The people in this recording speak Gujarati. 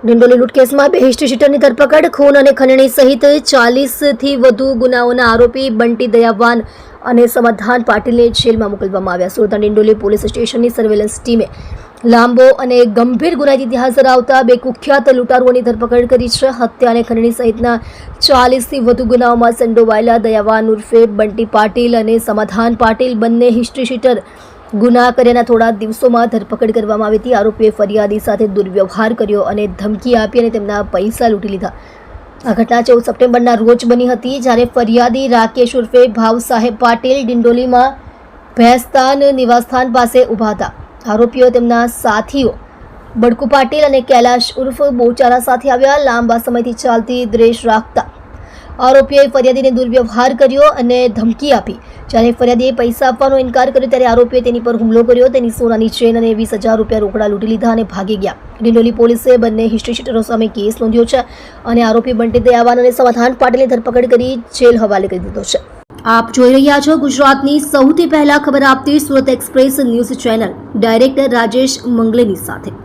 ડિંડોલી લૂંટ કેસમાં બે હિસ્ટ્રી શીટરની ધરપકડ, ખૂન અને ખંડણી સહિત ચાલીસથી વધુ ગુનાઓના આરોપી બંટી દયાવાન અને સમાધાન પાટીલને જેલમાં મોકલવામાં આવ્યા. સુરતના ડિંડોલી પોલીસ સ્ટેશનની સર્વેલન્સ ટીમે લાંબો અને ગંભીર ગુનાહિત ઇતિહાસ ધરાવતા બે કુખ્યાત લૂંટારુઓની ધરપકડ કરી છે. હત્યા અને ખંડણી સહિતના ચાલીસથી વધુ ગુનાઓમાં સંડોવાયેલા દયાવાન ઉર્ફે બંટી પાટીલ અને સમાધાન પાટીલ બંને હિસ્ટ્રી શીટર ગુના કર્યાના થોડા દિવસોમાં ધરપકડ કરવામાં આવી હતી. આરોપીએ ફરિયાદી સાથે દુર્વ્યવહાર કર્યો અને ધમકી આપી અને તેમના પૈસા લૂંટી લીધા. આ ઘટના ચૌદ સપ્ટેમ્બરના રોજ બની હતી, જ્યારે ફરિયાદી રાકેશ ઉર્ફે ભાવ સાહેબ પાટીલ ડિંડોલીમાં ભેસ્તાન નિવાસસ્થાન પાસે ઊભા હતા. આરોપીઓ તેમના સાથીઓ બડકુ પાટીલ અને કૈલાશ ઉર્ફ બોચારા સાથે આવ્યા. લાંબા સમયથી ચાલતી દ્રેશ રાખતા આરોપીઓએ ફરિયાદીને દુર્વ્યવહાર કર્યો અને ધમકી આપી. જ્યારે ફરિયાદીએ પૈસા આપવાનો ઇનકાર કર્યો, ત્યારે આરોપીએ તેની પર હુમલો કર્યો. તેની સોનાની ચેન અને વીસ હજાર રૂપિયા રોકડા લૂંટી લીધા અને ભાગી ગયા. ડિંડોલી પોલીસે બંને હિસ્ટ્રી શીટરો સામે કેસ નોંધ્યો છે અને આરોપી બંટી દયાવાન અને સમાધાન પાટીલની ધરપકડ કરી જેલ હવાલે કરી દીધો છે. આપ જોઈ રહ્યા છો ગુજરાતની સૌથી પહેલા ખબર આપતી Surat express news channel. Director Rajesh મંગલેની સાથે.